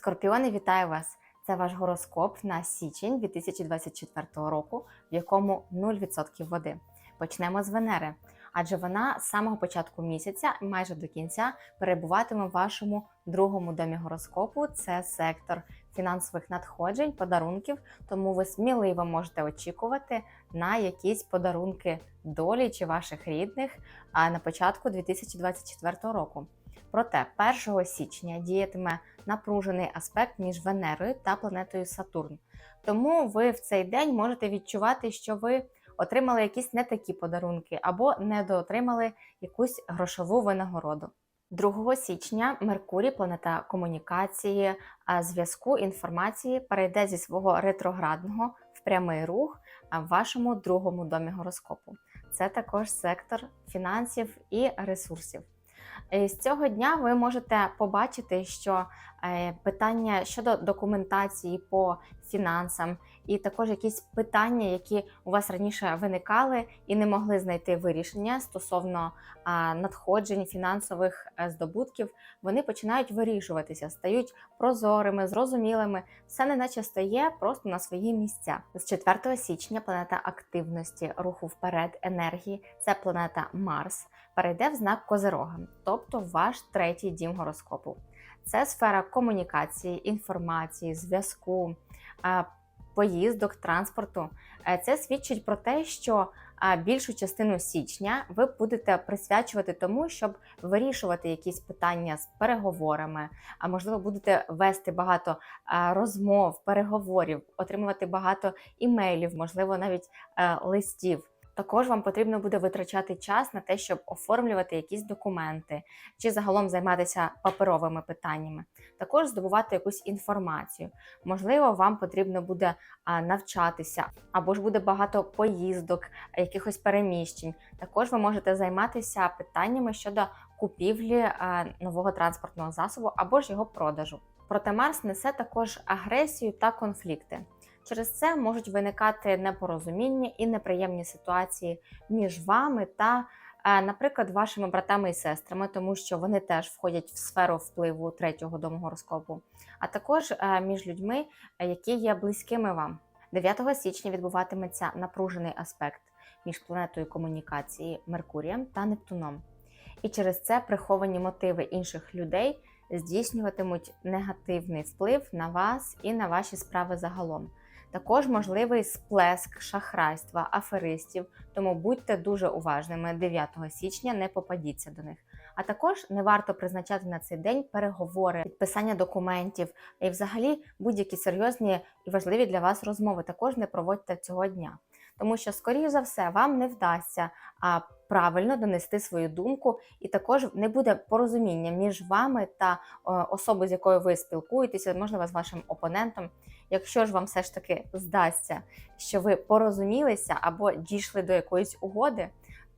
Скорпіони, вітаю вас! Це ваш гороскоп на січень 2024 року, в якому 0% води. Почнемо з Венери, адже вона з самого початку місяця, майже до кінця, перебуватиме в вашому другому домі гороскопу. Це сектор фінансових надходжень, подарунків. Тому ви сміливо можете очікувати на якісь подарунки долі чи ваших рідних на початку 2024 року. Проте 1 січня діятиме напружений аспект між Венерою та планетою Сатурн. Тому ви в цей день можете відчувати, що ви отримали якісь не такі подарунки або недоотримали якусь грошову винагороду. 2 січня Меркурій, планета комунікації, зв'язку, інформації, перейде зі свого ретроградного прямий рух в вашому другому домі гороскопу. Це також сектор фінансів і ресурсів. Е, З цього дня ви можете побачити, що е, питання щодо документації по фінансам, і також якісь питання, які у вас раніше виникали і не могли знайти вирішення стосовно надходжень фінансових е, здобутків, вони починають вирішуватися, стають прозорими, зрозумілими. Все неначе стає просто на свої місця. З 4 січня планета активності, руху вперед, енергії, це планета Марс, перейде в знак Козерога, тобто ваш третій дім гороскопу. Це сфера комунікації, інформації, зв'язку, поїздок, транспорту. Е, Це свідчить про те, що більшу частину січня ви будете присвячувати тому, щоб вирішувати якісь питання з переговорами, а можливо, будете вести багато розмов, переговорів, отримувати багато імейлів, можливо, навіть е, листів. Також вам потрібно буде витрачати час на те, щоб оформлювати якісь документи чи загалом займатися паперовими питаннями. Також здобувати якусь інформацію. Можливо, вам потрібно буде навчатися, або ж буде багато поїздок, якихось переміщень. Також ви можете займатися питаннями щодо купівлі нового транспортного засобу або ж його продажу. Проте Марс несе також агресію та конфлікти. Через це можуть виникати непорозуміння і неприємні ситуації між вами та, е, наприклад, вашими братами і сестрами, тому що вони теж входять в сферу впливу третього дому гороскопу, а також е, між людьми, які є близькими вам. 9 січня відбуватиметься напружений аспект між планетою комунікації Меркурієм та Нептуном. І через це приховані мотиви інших людей здійснюватимуть негативний вплив на вас і на ваші справи загалом. Також можливий сплеск шахрайства, аферистів, тому будьте дуже уважними 9 січня, не попадіться до них. А також не варто призначати на цей день переговори, підписання документів і, взагалі, будь-які серйозні і важливі для вас розмови. Також не проводьте цього дня, тому що, скоріш за все, вам не вдасться а, правильно донести свою думку, і також не буде порозуміння між вами та особою, з якою ви спілкуєтеся, можливо, з вашим опонентом. Якщо ж вам все ж таки здасться, що ви порозумілися або дійшли до якоїсь угоди,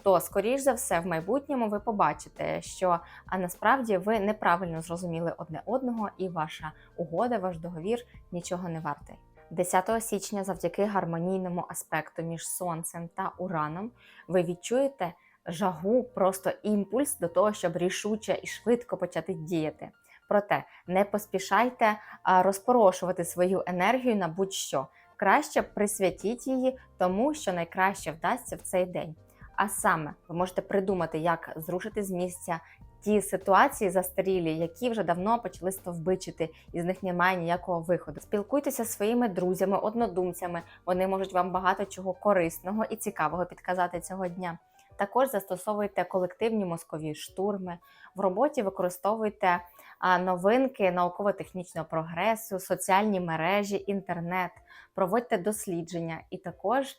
то скоріш за все в майбутньому ви побачите, що а насправді ви неправильно зрозуміли одне одного, і ваша угода, ваш договір нічого не вартий. 10 січня, завдяки гармонійному аспекту між сонцем та ураном, ви відчуєте жагу, просто імпульс до того, щоб рішуче і швидко почати діяти. Проте не поспішайте розпорошувати свою енергію на будь-що. Краще присвятіть її тому, що найкраще вдасться в цей день. А саме, ви можете придумати, як зрушити з місця ті ситуації застарілі, які вже давно почали стовбичити, і з них немає ніякого виходу. Спілкуйтеся зі своїми друзями, однодумцями. Вони можуть вам багато чого корисного і цікавого підказати цього дня. Також застосовуйте колективні мозкові штурми. В роботі використовуйте новинки науково-технічного прогресу, соціальні мережі, інтернет, проводьте дослідження. І також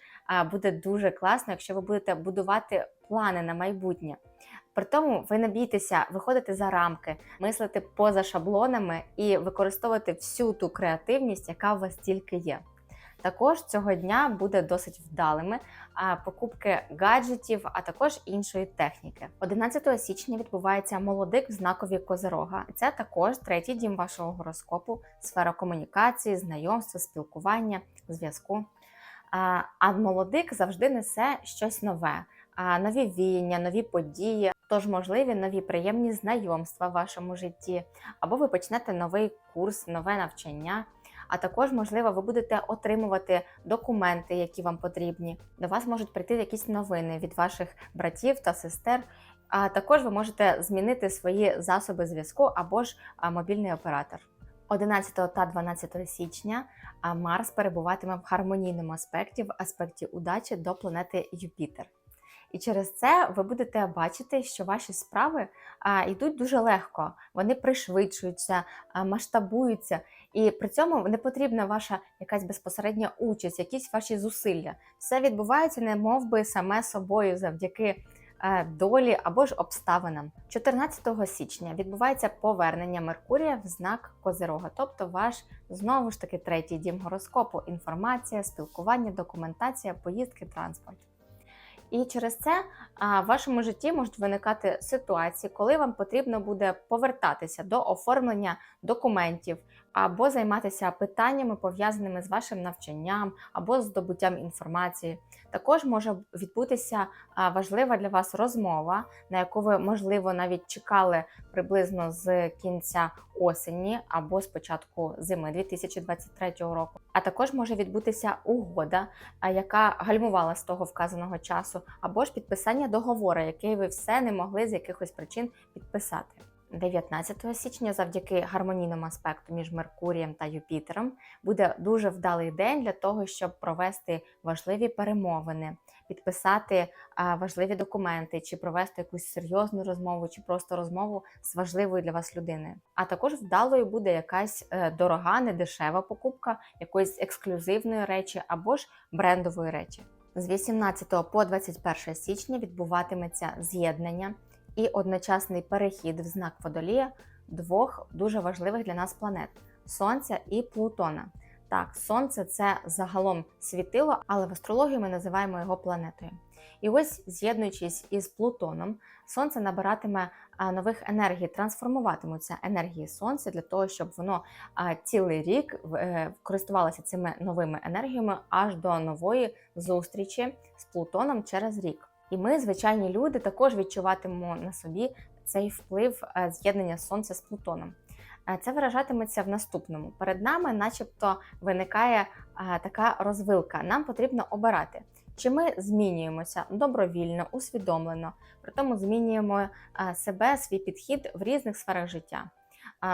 буде дуже класно, якщо ви будете будувати плани на майбутнє. При тому ви не бійтеся виходити за рамки, мислити поза шаблонами і використовувати всю ту креативність, яка у вас тільки є. Також цього дня буде досить вдалими покупки гаджетів, а також іншої техніки. 11 січня відбувається молодик в знакові Козерога. Це також третій дім вашого гороскопу, сфера комунікації, знайомства, спілкування, зв'язку. А молодик завжди несе щось нове, нові віяння, нові події. Тож можливі нові приємні знайомства в вашому житті, або ви почнете новий курс, нове навчання. А також, можливо, ви будете отримувати документи, які вам потрібні. До вас можуть прийти якісь новини від ваших братів та сестер. А також ви можете змінити свої засоби зв'язку або ж мобільний оператор. 11 та 12 січня Марс перебуватиме в гармонійному аспекті в аспекті удачі до планети Юпітер. І через це ви будете бачити, що ваші справи а, йдуть дуже легко, вони пришвидшуються, а, масштабуються, і при цьому не потрібна ваша якась безпосередня участь, якісь ваші зусилля. Все відбувається не мов би саме собою завдяки долі або ж обставинам. 14 січня відбувається повернення Меркурія в знак Козирога, тобто ваш знову ж таки третій дім гороскопу: інформація, спілкування, документація, поїздки, транспорт. І через це в вашому житті можуть виникати ситуації, коли вам потрібно буде повертатися до оформлення документів або займатися питаннями, пов'язаними з вашим навчанням або здобуттям інформації. Також може відбутися важлива для вас розмова, на яку ви, можливо, навіть чекали приблизно з кінця осені або з початку зими 2023 року. А також може відбутися угода, яка гальмувала з того вказаного часу, або ж підписання договору, який ви все не могли з якихось причин підписати. 19 січня, завдяки гармонійному аспекту між Меркурієм та Юпітером, буде дуже вдалий день для того, щоб провести важливі перемовини, підписати важливі документи, чи провести якусь серйозну розмову, чи просто розмову з важливою для вас людиною. А також вдалою буде якась е, дорога, недешева покупка якоїсь ексклюзивної речі або ж брендової речі. З 18 по 21 січня відбуватиметься з'єднання і одночасний перехід в знак водолія двох дуже важливих для нас планет Сонця і Плутона. Так, Сонце це загалом світило, але в астрології ми називаємо його планетою. І ось, з'єднуючись із Плутоном, Сонце набиратиме нових енергій, трансформуватимуться енергії Сонця для того, щоб воно цілий рік е, користувалося цими новими енергіями аж до нової зустрічі з Плутоном через рік. І ми, звичайні люди, також відчуватимемо на собі цей вплив е, з'єднання Сонця з Плутоном. Е, Це виражатиметься в наступному. Перед нами, начебто, виникає е, така розвилка. Нам потрібно обирати, чи ми змінюємося добровільно, усвідомлено, при тому змінюємо себе, свій підхід в різних сферах життя.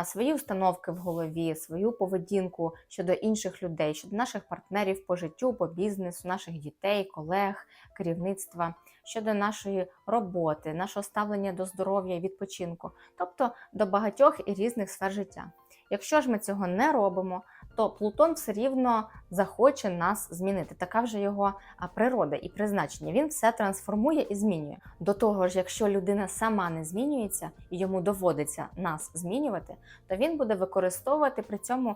Свої установки в голові, свою поведінку щодо інших людей, щодо наших партнерів по життю, по бізнесу, наших дітей, колег, керівництва, щодо нашої роботи, нашого ставлення до здоров'я і відпочинку, тобто до багатьох і різних сфер життя. Якщо ж ми цього не робимо, то Плутон все рівно захоче нас змінити. Така вже його природа і призначення. Він все трансформує і змінює. До того ж, якщо людина сама не змінюється і йому доводиться нас змінювати, то він буде використовувати при цьому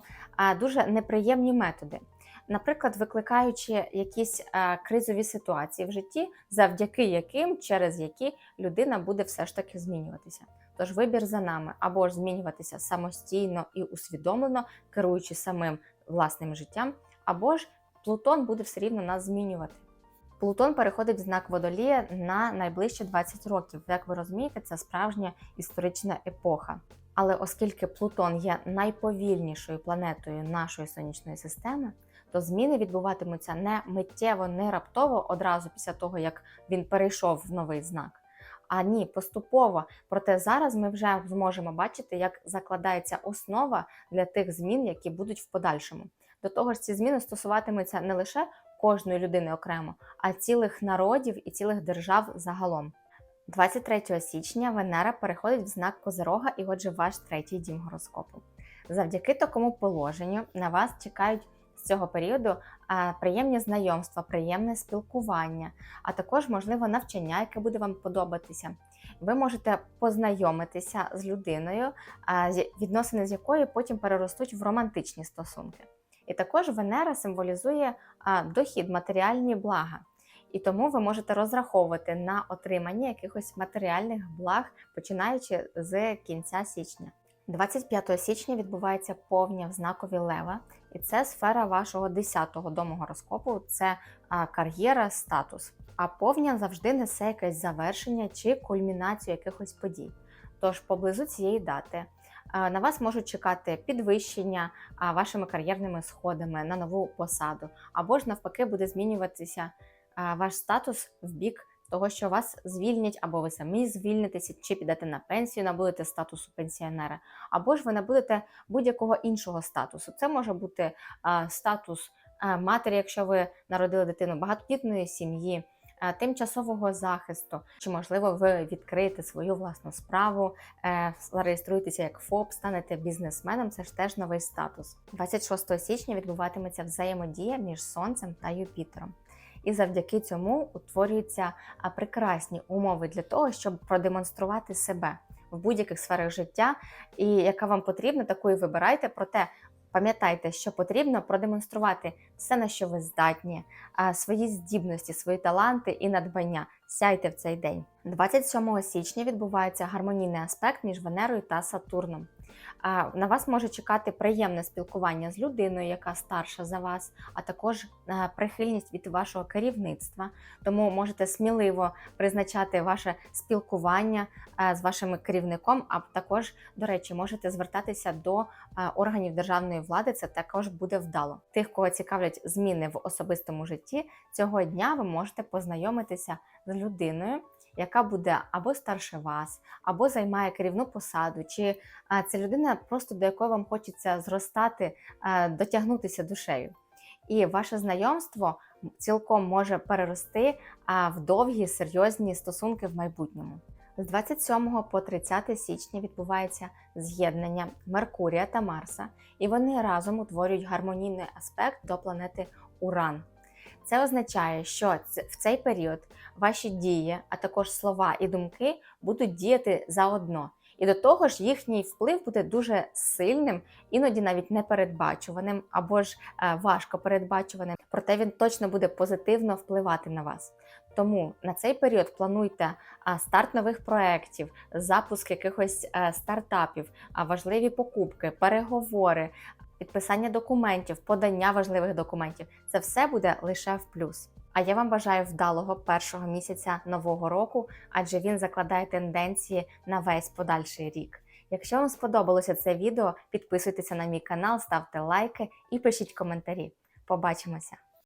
дуже неприємні методи. Наприклад, викликаючи якісь а, кризові ситуації в житті, завдяки яким, через які людина буде все ж таки змінюватися. Тож вибір за нами або ж змінюватися самостійно і усвідомлено, керуючи самим власним життям, або ж Плутон буде все рівно нас змінювати. Плутон переходить в знак водолія на найближчі 20 років. Як ви розумієте, це справжня історична епоха. Але оскільки Плутон є найповільнішою планетою нашої сонячної системи, то зміни відбуватимуться не миттєво, не раптово одразу після того, як він перейшов в новий знак. А ні, поступово. Проте зараз ми вже зможемо бачити, як закладається основа для тих змін, які будуть в подальшому. До того ж, ці зміни стосуватимуться не лише кожної людини окремо, а цілих народів і цілих держав загалом. 23 січня Венера переходить в знак Козирога і отже ваш третій дім гороскопу. Завдяки такому положенню на вас чекають цього періоду приємні знайомства, приємне спілкування, а також можливо навчання, яке буде вам подобатися. Ви можете познайомитися з людиною, відносини з якою потім переростуть в романтичні стосунки. І також Венера символізує дохід, матеріальні блага. І тому ви можете розраховувати на отримання якихось матеріальних благ, починаючи з кінця січня. 25 січня відбувається повня в знакові лева, і це сфера вашого 10-го дому гороскопу. Це кар'єра, статус. А повня завжди несе якесь завершення чи кульмінацію якихось подій. Тож поблизу цієї дати на вас можуть чекати підвищення вашими кар'єрними сходами на нову посаду, або ж навпаки буде змінюватися ваш статус в бік того, що вас звільнять, або ви самі звільнитеся, чи підете на пенсію, набудете статусу пенсіонера, або ж ви набудете будь-якого іншого статусу. Це може бути а, статус а, матері, якщо ви народили дитину багатодітної сім'ї. Тимчасового захисту, чи можливо ви відкриєте свою власну справу, е, зареєструєтеся як ФОП, станете бізнесменом. Це ж теж новий статус. 26 січня відбуватиметься взаємодія між Сонцем та Юпітером. І завдяки цьому утворюються прекрасні умови для того, щоб продемонструвати себе в будь-яких сферах життя, і яка вам потрібна, таку і вибирайте. Проте пам'ятайте, що потрібно продемонструвати все, на що ви здатні, свої здібності, свої таланти і надбання. Сяйте в цей день. 27 січня відбувається гармонійний аспект між Венерою та Сатурном. На вас може чекати приємне спілкування з людиною, яка старша за вас, а також е, прихильність від вашого керівництва. Тому можете сміливо призначати ваше спілкування е, з вашим керівником, а також, до речі, можете звертатися до е, органів державної влади. Це також буде вдало. Тих, кого цікавлять зміни в особистому житті, цього дня ви можете познайомитися з людиною. Яка буде або старше вас, або займає керівну посаду, чи це людина, просто до якої вам хочеться зростати, дотягнутися душею. І ваше знайомство цілком може перерости в довгі серйозні стосунки в майбутньому. З 27 по 30 січня відбувається з'єднання Меркурія та Марса, і вони разом утворюють гармонійний аспект до планети Уран. Це означає, що в цей період ваші дії, а також слова і думки будуть діяти заодно. І до того ж, їхній вплив буде дуже сильним, іноді навіть непередбачуваним або ж е, важко передбачуваним. Проте він точно буде позитивно впливати на вас. Тому на цей період плануйте старт нових проєктів, запуск якихось е, стартапів, важливі покупки, переговори, підписання документів, подання важливих документів. Це все буде лише в плюс. А я вам бажаю вдалого першого місяця нового року, адже він закладає тенденції на весь подальший рік. Якщо вам сподобалося це відео, підписуйтеся на мій канал, ставте лайки і пишіть коментарі. Побачимося!